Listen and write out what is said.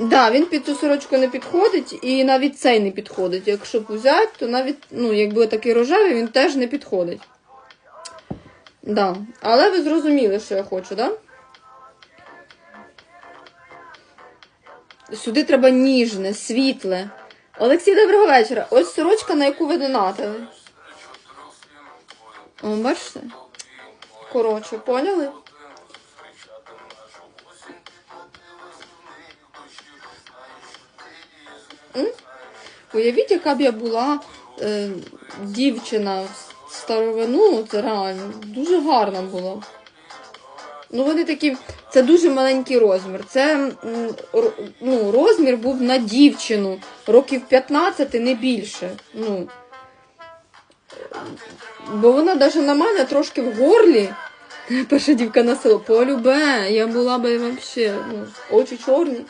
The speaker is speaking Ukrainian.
Да, він під цю сорочку не підходить, і навіть цей не підходить. Якщо б взяти, то навіть, ну, якби такий рожевий, він теж не підходить. Да. Але ви зрозуміли, що я хочу, да? Сюди треба ніжне, світле. Олексій, доброго вечора. Ось сорочка, на яку ви донатили. О, бачите? Коротше, поняли? Уявіть, яка б я була е, дівчина в старовину, це реально дуже гарна була. Ну, вони такі, це дуже маленький розмір. Це ну, розмір був на дівчину, років 15, не більше. Ну, бо вона навіть на мене трошки в горлі. Перша дівка носила полюбе, я була би взагалі, ну, очі чорні.